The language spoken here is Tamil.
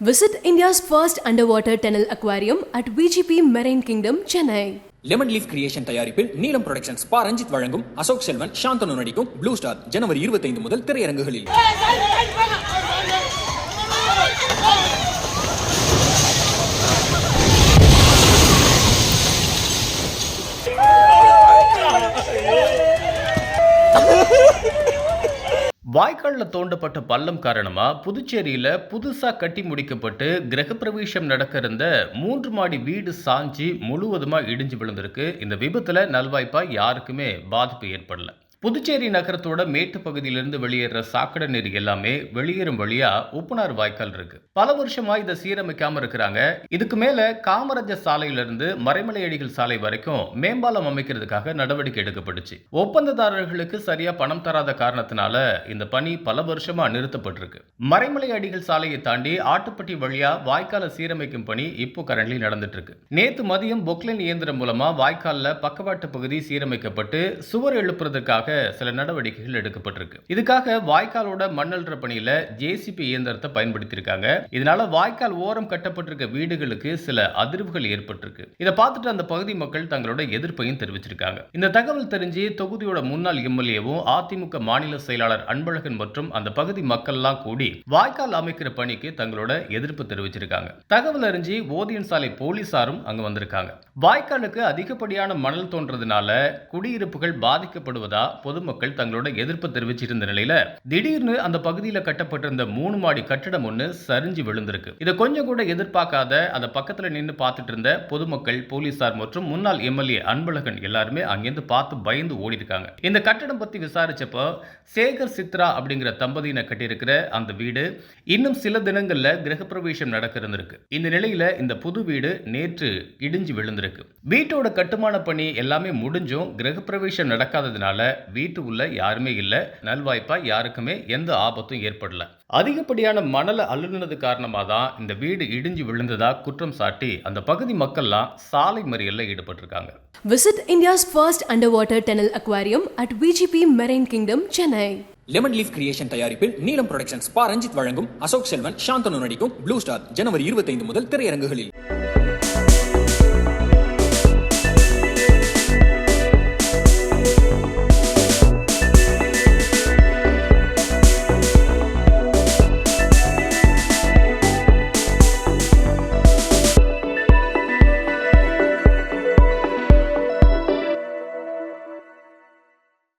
Visit India's first underwater tunnel aquarium at VGP Marine Kingdom, Chennai. Lemon leaf creation தயாரிப்பில் நீலம் புரொடக்ஷன்ஸ் பா ரஞ்சித் வழங்கும் அசோக் செல்வன் சாந்தனு நடிக்கும் ப்ளூ ஸ்டார் ஜனவரி 25 முதல் திரையரங்குகளில் வாய்க்காலில் தோண்டப்பட்ட பள்ளம் காரணமாக புதுச்சேரியில் புதுசாக கட்டி முடிக்கப்பட்டு கிரகப்பிரவேசம் நடக்க இருந்த மூன்று மாடி வீடு சாஞ்சி முழுவதுமாக இடிஞ்சு விழுந்திருக்கு. இந்த விபத்தில் நல்வாய்ப்பாக யாருக்குமே பாதிப்பு ஏற்படல. புதுச்சேரி நகரத்தோட மேட்டு பகுதியிலிருந்து வெளியேற சாக்கடை நீர் எல்லாமே வெளியேறும் வழியா உப்புனார் வாய்க்கால் இருக்கு. பல வருஷமா இதை சீரமைக்காம இருக்கிறாங்க. இதுக்கு மேல காமராஜர் சாலையிலிருந்து மறைமலை அடிகள் சாலை வரைக்கும் மேம்பாலம் அமைக்கிறதுக்காக நடவடிக்கை எடுக்கப்பட்டுச்சு. ஒப்பந்ததாரர்களுக்கு சரியா பணம் தராத காரணத்தினால இந்த பணி பல வருஷமா நிறுத்தப்பட்டிருக்கு. மறைமலை அடிகள் சாலையை தாண்டி ஆட்டுப்பட்டி வழியா வாய்க்கால சீரமைக்கும் பணி இப்போ கரண்ட்லி நடந்துட்டு இருக்கு நேத்து மதியம் பொக்லைன் இயந்திரம் மூலமா வாய்க்கால்ல பக்கவாட்டு பகுதி சீரமைக்கப்பட்டு சுவர் எழுப்புறதுக்காக சில நடவடிக்கைகள் எடுக்கப்பட்டிருக்கு. இதுக்காக வாய்க்காலோட மண்ணல்ற பணியில ஜேசிபி இயந்திரத்தை பயன்படுத்தியிருக்காங்க. இதனால வாய்க்கால் ஓரம் கட்டப்பட்டிருக்க வீடுகளுக்கு சில அதிர்வுகள் ஏற்பட்டிருக்கு. இதை பார்த்துட்டு அந்த பகுதி மக்கள் தங்களோட எதிர்ப்பையும் தெரிவிச்சிருக்காங்க. இந்த தகவல் தெரிஞ்சு தொகுதியோட முன்னாள் எம்எல்ஏவும் அதிமுக மாநில செயலாளர் அன்பழகன் மற்றும் அந்த பகுதி மக்கள்லாம் கூடி வாய்க்கால் அமைக்கிற பணிக்கு தங்களோட எதிர்ப்பு தெரிவிச்சிருக்காங்க. தகவல் அறிஞ்சு ஓதியன் சாலை போலீசாரும் அங்க வந்திருக்காங்க. வாய்க்காலுக்கு அதிகப்படியான மணல் தோன்றதுனால குடியிருப்புகள் பாதிக்கப்படுவதா பொதுமக்கள் தங்களோட எதிர்ப்பு தெரிவிச்சிருந்த நிலையில திடீர்னு அந்த பகுதியில் கட்டப்பட்டிருந்த மூணு மாடி கட்டடம் ஒன்று சரிஞ்சு விழுந்திருக்கு. இதை கொஞ்சம் கூட எதிர்பார்க்காத அந்த பக்கத்தில் நின்று பார்த்துட்டு இருந்த பொதுமக்கள் போலீசார் மற்றும் முன்னாள் எம்எல்ஏ அன்பழகன் எல்லாருமே அங்கிருந்து பார்த்து பயந்து ஓடி இருக்காங்க இந்த கட்டடம் பத்தி விசாரிச்சப்போ சேகர் சித்ரா அப்படிங்கிற தம்பதியினர் கட்டியிருக்கிற அந்த வீடு இன்னும் சில தினங்கள்ல கிரகப்பிரவேசம் நடக்க இருந்திருக்கு இந்த நிலையில இந்த புது வீடு நேற்று இடிஞ்சு விழுந்திருக்கு. வீட்டோட கட்டுமான பணி எல்லாமே முடிஞ்சும் கிரகப்பிரவேசம் நடக்காததுனால வீட்டு உள்ள யாருமே இல்லை நல்வாய்ப்பா யாருக்குமே எந்த ஆபத்தும் ஏற்படல. அதிகப்படியான மணலை அள்ளுனது காரணமாக தான் இந்த வீடு இடிஞ்சு விழுந்ததா குற்றம் சாட்டி அந்த பகுதி மக்கள்லாம் சாலை மறியல்ல ஈடுபட்டிருக்காங்க. Visit India's first underwater tunnel aquarium at VGP Marine Kingdom, Chennai. Lemon leaf creation தயாரிப்பில் நீலம் புரொடக்ஷன்ஸ் பா ரஞ்சித் வழங்கும் அசோக் செல்வன் சாந்தனு நடிக்கும் ப்ளூ ஸ்டார் ஜனவரி 25 முதல் திரையரங்குகளில்.